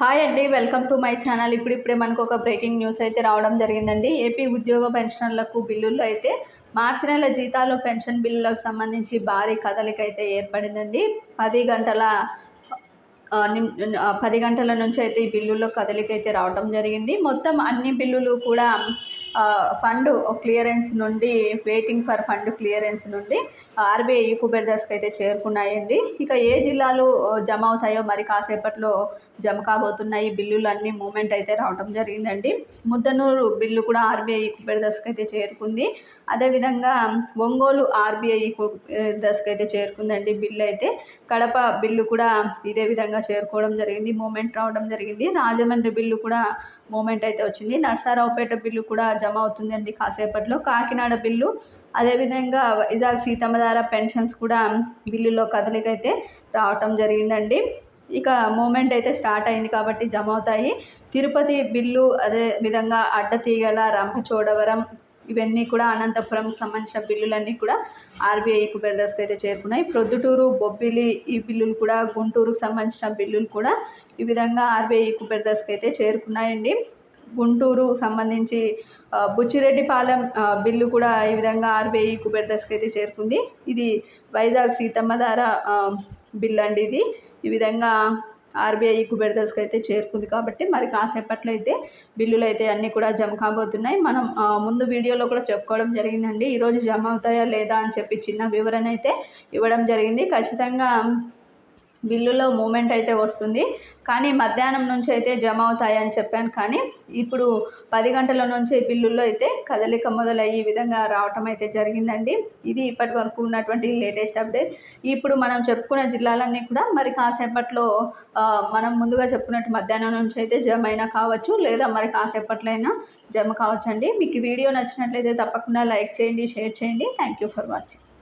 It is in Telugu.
హాయ్ అండి వెల్కమ్ టు మై ఛానల్. ఇప్పుడిప్పుడే మనకు ఒక బ్రేకింగ్ న్యూస్ అయితే రావడం జరిగిందండి. ఏపీ ఉద్యోగ పెన్షనర్లకు బిల్లుల్లో అయితే మార్చి నెల జీతాలు పెన్షన్ బిల్లులకు సంబంధించి భారీ కదలిక అయితే ఏర్పడిందండి. పది గంటల నిమ్- పది గంటల నుంచి అయితే ఈ బిల్లుల్లో కదలిక అయితే రావడం జరిగింది. మొత్తం అన్ని బిల్లులు కూడా ఫండ్ క్లియరెన్స్ నుండి వెయిటింగ్ ఫర్ ఫండ్ క్లియరెన్స్ నుండి ఆర్బీఐ కుబెర్దస్కి అయితే చేరుకున్నాయండి. ఇక ఏ జిల్లాలు జమ అవుతాయో మరి కాసేపట్లో జమ కాబోతున్నాయి బిల్లులు అన్నీ మూమెంట్ అయితే రావడం జరిగిందండి. ముద్దనూరు బిల్లు కూడా ఆర్బీఐ కుబెర్దస్కి అయితే చేరుకుంది. అదేవిధంగా ఒంగోలు ఆర్బీఐ కుబెర్దస్కి అయితే చేరుకుందండి బిల్లు అయితే. కడప బిల్లు కూడా ఇదే విధంగా చేరుకోవడం జరిగింది మూమెంట్ రావడం జరిగింది. రాజమండ్రి బిల్లు కూడా మూమెంట్ అయితే వచ్చింది. నర్సారావుపేట బిల్లు కూడా జమ అవుతుందండి కాసేపట్లో. కాకినాడ బిల్లు అదేవిధంగా వైజాగ్ సీతమ్మధార పెన్షన్స్ కూడా బిల్లులో కదలిక అయితే రావటం జరిగిందండి. ఇక మూమెంట్ అయితే స్టార్ట్ అయింది కాబట్టి జమ అవుతాయి. తిరుపతి బిల్లు అదే విధంగా అడ్డతీగల రంపచోడవరం ఇవన్నీ కూడా అనంతపురంకి సంబంధించిన బిల్లులన్నీ కూడా ఆర్బీఐ కుబెర్దస్కి అయితే చేరుకున్నాయి. ప్రొద్దుటూరు బొబ్బిలి ఈ బిల్లులు కూడా గుంటూరుకు సంబంధించిన బిల్లులు కూడా ఈ విధంగా ఆర్బీఐ కుబెర్దస్కి అయితే చేరుకున్నాయండి. గుంటూరు సంబంధించి బుచ్చిరెడ్డిపాలెం బిల్లు కూడా ఈ విధంగా ఆర్బీఐ కుబెర్దస్కి అయితే చేరుకుంది. ఇది వైజాగ్ సీతమ్మధార ఆ, బిల్ అండి ఇది. ఈ విధంగా ఆర్బీఐ కుబెర్దస్కి అయితే చేరుకుంది కాబట్టి మరి కాసేపట్లో అయితే బిల్లులు అయితే అన్నీ కూడా జమ కాబోతున్నాయి. మనం ముందు వీడియోలో కూడా చెప్పుకోవడం జరిగిందండి. ఈరోజు జమ అవుతాయా లేదా అని చెప్పి చిన్న వివరణ అయితే ఇవ్వడం జరిగింది. ఖచ్చితంగా బిల్లులో మూమెంట్ అయితే వస్తుంది. కానీ మధ్యాహ్నం నుంచి అయితే జమ అవుతాయని చెప్పాను. కానీ ఇప్పుడు పది గంటల నుంచి బిల్లుల్లో అయితే కదలిక మొదలయ్యి ఈ విధంగా రావటం అయితే జరిగిందండి. ఇది ఇప్పటి వరకు ఉన్నటువంటి లేటెస్ట్ అప్డేట్. ఇప్పుడు మనం చెప్పుకున్న జిల్లాలన్నీ కూడా మరి కాసేపట్లో మనం ముందుగా చెప్పుకున్నట్టు మధ్యాహ్నం నుంచి అయితే జమ అయినా కావచ్చు లేదా మరి కాసేపట్లో అయినా జమ కావచ్చండి. మీకు వీడియో నచ్చినట్లయితే తప్పకుండా లైక్ చేయండి షేర్ చేయండి. Thank you for watching